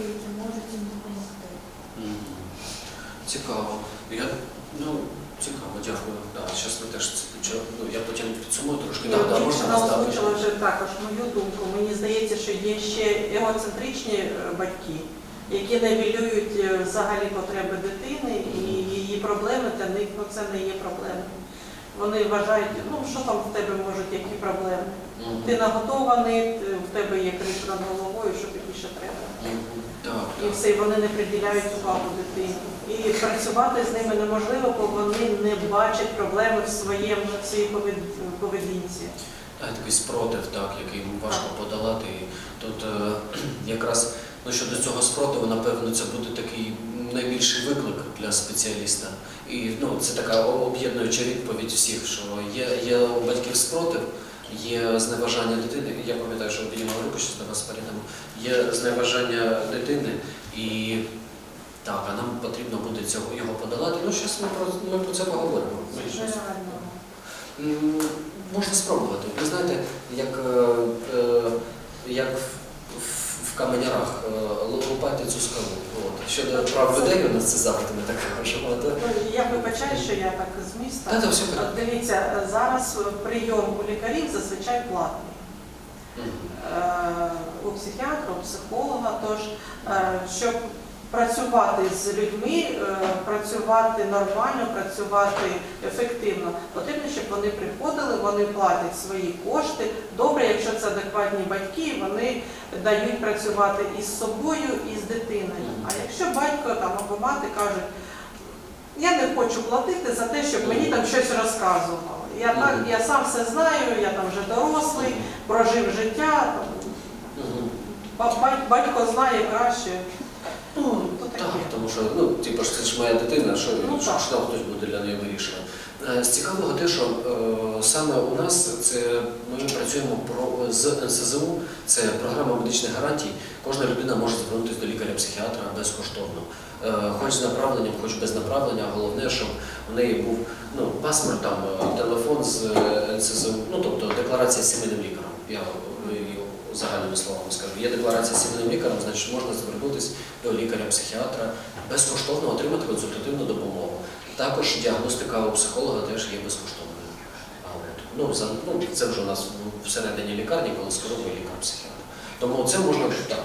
які можуть їм допомогти. Цікаво. Я, ну, цікаво, дякую. Да, зараз ми теж це почали. Ну, я потім підсумую трошки. Да, да, можна озвучила вже також мою думку. Мені здається, що є ще егоцентричні е, батьки, які навілюють е, взагалі потреби дитини і її проблеми для них ну, це не є проблеми. Вони вважають, ну що там в тебе можуть, які проблеми. Мгм. Ти наготований, в тебе є криш над головою, що тобі ще треба. Мгм. Так, І все, вони не приділяють увагу дитині. І працювати з ними неможливо, бо вони не бачать проблеми в своєму в своїй повед- поведінці. А, такий спротив, так, який важко подолати. Тут е, якраз ну, щодо цього спротиву, напевно, це буде такий найбільший виклик для спеціаліста. І ну, це така об'єднуюча відповідь всіх, що є, є у батьків спротив, є зневажання дитини. Я пам'ятаю, що підіймав руку, що до вас перейдемо. Є зневажання дитини і. Так, а нам потрібно буде цього його подолати. Ну, зараз ми про, ми про це поговоримо. Можна спробувати. Ви знаєте, як, е, е, як в, каменярах е, лупати цю скалу. От. Щодо прав людей, у нас це завжди ми так кажемо. Я вибачаю, що я так з міста. Та, та, все. Дивіться, е, зараз прийом у лікарів зазвичай платний. Mm -hmm. У психіатра, у психолога. Тож, е, щоб працювати з людьми, е, працювати нормально, працювати ефективно, потрібно, щоб вони приходили, вони платять свої кошти. Добре, якщо це адекватні батьки, вони дають працювати із собою і з дитиною. А якщо батько там або мати кажуть, я не хочу платити за те, щоб мені там щось розказували. Я так, я сам все знаю, я там вже дорослий, прожив життя. Батько знає краще. Ну, то таке. так, тому що ну, типу, це ж моя дитина, що, Ну, що, що там хтось буде для неї вирішувати. Е, З цікавого те, що е, саме у нас це ми працюємо про з НСЗУ, це програма медичних гарантій. Кожна людина може звернутися до лікаря-психіатра безкоштовно, Е, хоч з направленням, хоч без направлення. Головне, щоб у неї був ну, паспорт, там е, телефон з е, НСЗУ, ну тобто декларація з сімейним лікарем. Я загальними словами скажу. Є декларація сімейним лікарем, значить можна звернутися до лікаря-психіатра безкоштовно отримати консультативну допомогу. Також діагностика у психолога теж є безкоштовною. Ну, за, ну, це вже у нас всередині лікарні, коли скеровує лікар-психіатр. Тому це можна так,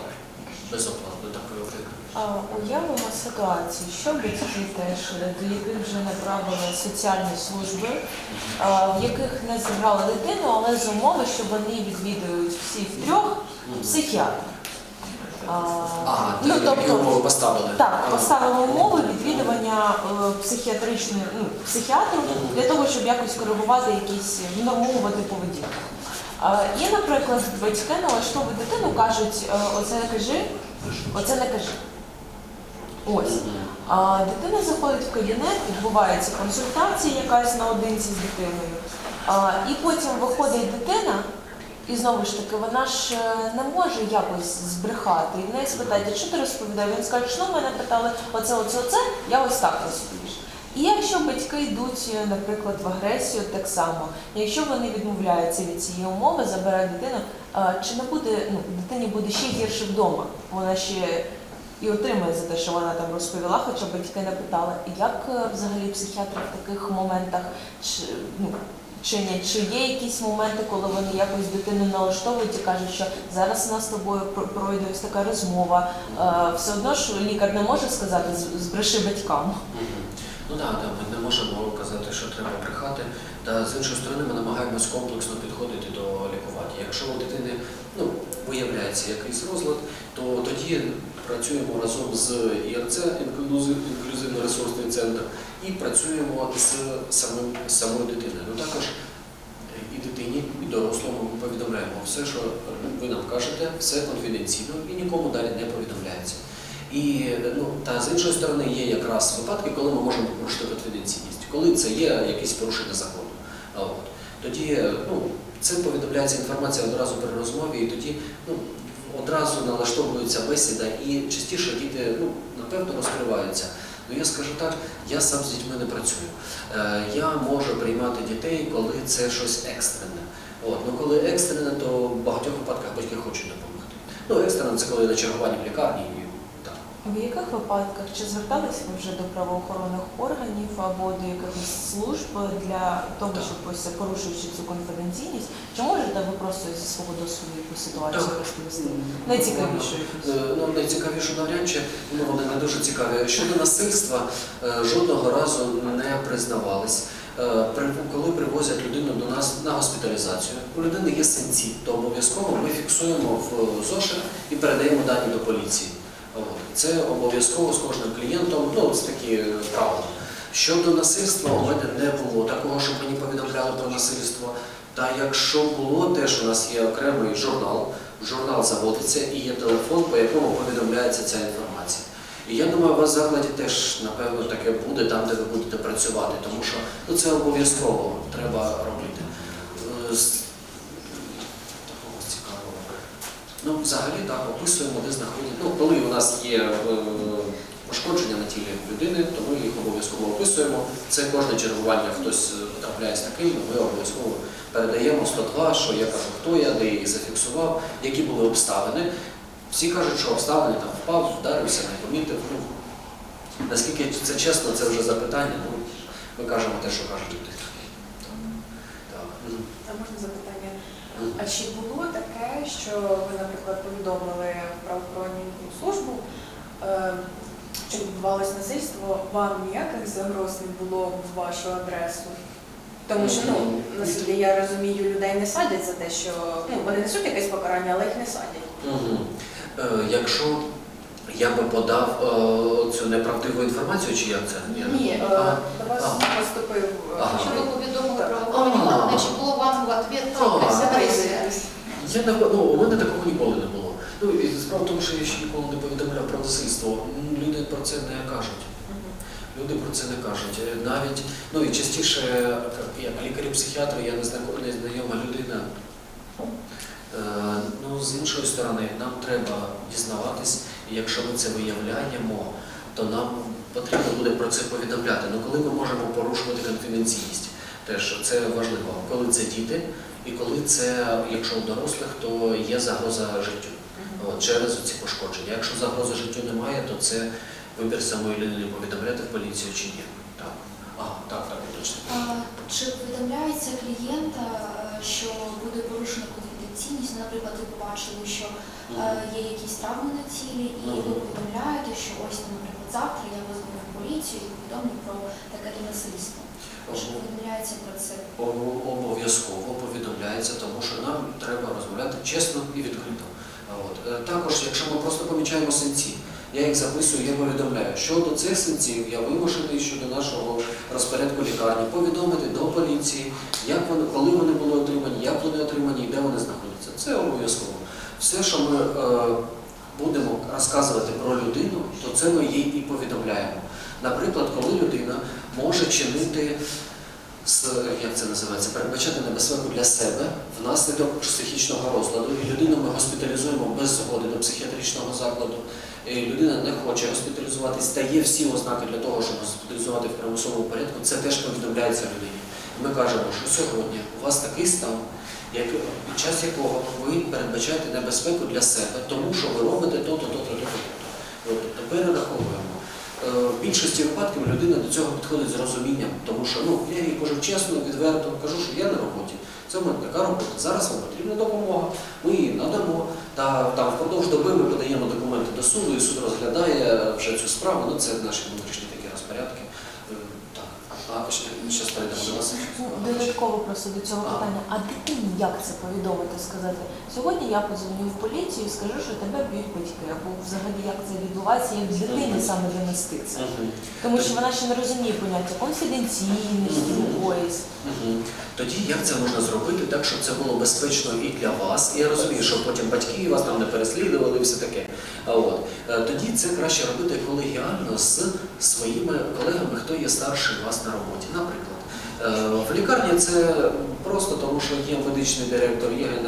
безоплатно так робити. А, Уявимо ситуацію, що батьки теж, до яких вже направили соціальні служби, а, в яких не зібрали дитину, але з умови, що вони відвідують всі втрьох психіатра. А, А, ну, тобто, умови поставили. так, поставили умови відвідування е, психіатричної ну, психіатру для того, щоб якось коригувати якісь внормовувати поведінку. Є, наприклад, батьки налаштовують дитину, кажуть, е, оце не кажи, оце не кажи. Ось. Дитина заходить в кабінет, відбувається консультація якась наодинці з дитиною. І потім виходить дитина, і знову ж таки, вона ж е, не може якось збрехати. І в неї спитають, що ти розповідає? Він скаже, що мене питали оце, оце, оце, я ось так розповіш. І якщо батьки йдуть, е, наприклад, в агресію, так само, якщо вони відмовляються від цієї умови, забирають дитину, чи не буде, ну, дитині буде ще гірше вдома? Вона ще і отримує за те, що вона там розповіла, хоча батьки не питали, як е, взагалі психіатри в таких моментах чи, ну, чинять, чи є якісь моменти, коли вони якось дитину налаштовують і кажуть, що зараз у нас з тобою про- пройде ось така розмова. Е, Все одно ж лікар не може сказати збреши батькам. Да, ми не можемо казати, що треба брехати. Та з іншої сторони ми намагаємось комплексно підходити до лікування. Якщо у дитини ну, виявляється якийсь розлад, то тоді працюємо разом з ІРЦ, інклюзивно-ресурсний центр, і працюємо з самим самою дитиною. Ну також і дитині, і дорослому ми повідомляємо все, що ви нам кажете, все конфіденційно і нікому далі не повідомляється. І ну, та з іншої сторони є якраз випадки, коли ми можемо порушити конфіденційність, коли це є якісь порушення закону. От тоді ну, цим повідомляється інформація одразу при розмові, і тоді ну, одразу налаштовується бесіда, і частіше діти ну, напевно розкриваються. Ну я скажу так, я сам з дітьми не працюю. Е, я можу приймати дітей, коли це щось екстрене. От, ну коли екстрене, то в багатьох випадках батьки хочуть допомогти. Ну, екстрено це коли на чергуванні в лікарні В яких випадках чи зверталися ви вже до правоохоронних органів або до якихось служб для того, Так. щоб ось порушуючи цю конфіденційність, чи можете ви просто зі свого досвіду якусь ситуацію розповісти? Найцікавіше. Е, Ну, найцікавіше навряд чи, ну, вони не дуже цікаві. Щодо насильства, е, жодного разу не признавались. Е, Коли привозять людину до нас на госпіталізацію, у людини є синці, то обов'язково ми фіксуємо в зошит і передаємо дані до поліції. Це обов'язково з кожним клієнтом, ну, це такі е, правила. Щодо насильства, у мене не було такого, щоб мені повідомляли про насильство. Та якщо було, теж у нас є окремий журнал, журнал заводиться і є телефон, по якому повідомляється ця інформація. І я думаю, у вас в закладі теж, напевно, таке буде там, де ви будете працювати, тому що ну, це обов'язково треба робити. Е, з- Такого цікавого. Ну, взагалі так, описуємо, де знаходять. Ну, коли у нас є е, пошкодження на тілі людини, то ми їх обов'язково описуємо. Це кожне чергування, хтось е, потрапляє з таким, ми обов'язково передаємо 102, що я кажу, хто я, де їх зафіксував, які були обставини. Всі кажуть, що обставини там впав, вдарився, не помітив. Ну, наскільки це чесно, це вже запитання. Ну, ми кажемо те, що кажуть люди. Так. Мгм. А можна запитання? Мгм. А чи було таке, що ви, наприклад, повідомили в правоохоронну службу, е, що відбувалось насильство, вам ніяких загроз не було в вашу адресу? Тому що, ну, наскільки я розумію, людей не садять за те, що ну, вони несуть якесь покарання, але їх не садять. Угу. Е, Якщо я би подав е, цю неправдиву інформацію, чи як це? Ні, е, А, до вас а. поступив е, Ага. Що ви повідомили правоохоронні А. чи було вам в ответ агресія? Я не ну, у мене такого ніколи не було. Ну і справа в тому, що я ще ніколи не повідомляв про насильство. Люди про це не кажуть. Люди про це не кажуть. Навіть ну і частіше, як лікарі-психіатри, я не знайома, не знайома людина. Е, Ну, з іншої сторони, нам треба дізнаватись, і якщо ми це виявляємо, то нам потрібно буде про це повідомляти. Ну коли ми можемо порушувати конфіденційність, теж це важливо. Коли це діти, і коли це, якщо у дорослих, то є загроза життю от, через ці пошкодження. Якщо загрози життю немає, то це вибір самої людини повідомляти в поліцію чи ні. Так. Ага, так, так, точно. А, Чи повідомляється клієнта, е, що буде порушена конфіденційність? Наприклад, ви побачили, що е, є якісь травми на тілі, і ви повідомляєте, що ось, наприклад, завтра я визвоню в поліцію і повідомлю про таке насильство. Чи повідомляється про це? Обов'язково повідомляється, тому що нам треба розмовляти чесно і відкрито. От. Е, Також, якщо ми просто помічаємо синці, я їх записую, я повідомляю. Щодо цих синців я вимушений щодо нашого розпорядку лікарні повідомити до поліції, як вони, коли вони були отримані, як вони отримані де вони обов'язково. Все, що ми е, будемо розказувати про людину, то це ми їй і повідомляємо. Наприклад, коли людина може чинити як це називається, передбачати небезпеку для себе внаслідок психічного розладу. І людину ми госпіталізуємо без згоди до психіатричного закладу. І людина не хоче госпіталізуватись, та є всі ознаки для того, щоб госпіталізувати в примусовому порядку. Це теж повідомляється людині. Ми кажемо, що сьогодні у вас такий стан, під час якого ви передбачаєте небезпеку для себе, тому що ви робите то-то, то-то, то-то. От, перераховуємо. Е, В більшості випадків людина до цього підходить з розумінням, тому що ну, я їй кажу чесно, відверто, кажу, що я на роботі. Це в мене така робота. Зараз вам потрібна допомога, ми її надамо. Та там впродовж доби ми подаємо документи до суду, і суд розглядає вже цю справу. Ну це наші внутрішні такі розпорядки. Е, А ще, ще перейдемо до вас. Додатково просто до цього А. питання. А дитині як це повідомити? Сказати, сьогодні я подзвоню в поліцію і скажу, що тебе б'ють батьки, або взагалі як це відбувається, як дитині саме донести це. Мгм. Тому що вона ще не розуміє поняття конфіденційності якоїсь. Мгм. Тоді як це можна зробити так, щоб це було безпечно і для вас? І я розумію, що потім батьки вас там не переслідували і все таке. А от е, тоді це краще робити колегіально з своїми колегами, хто є старший вас на роботі. Наприклад, Е, в лікарні це просто тому, що є медичний директор, є генеральний.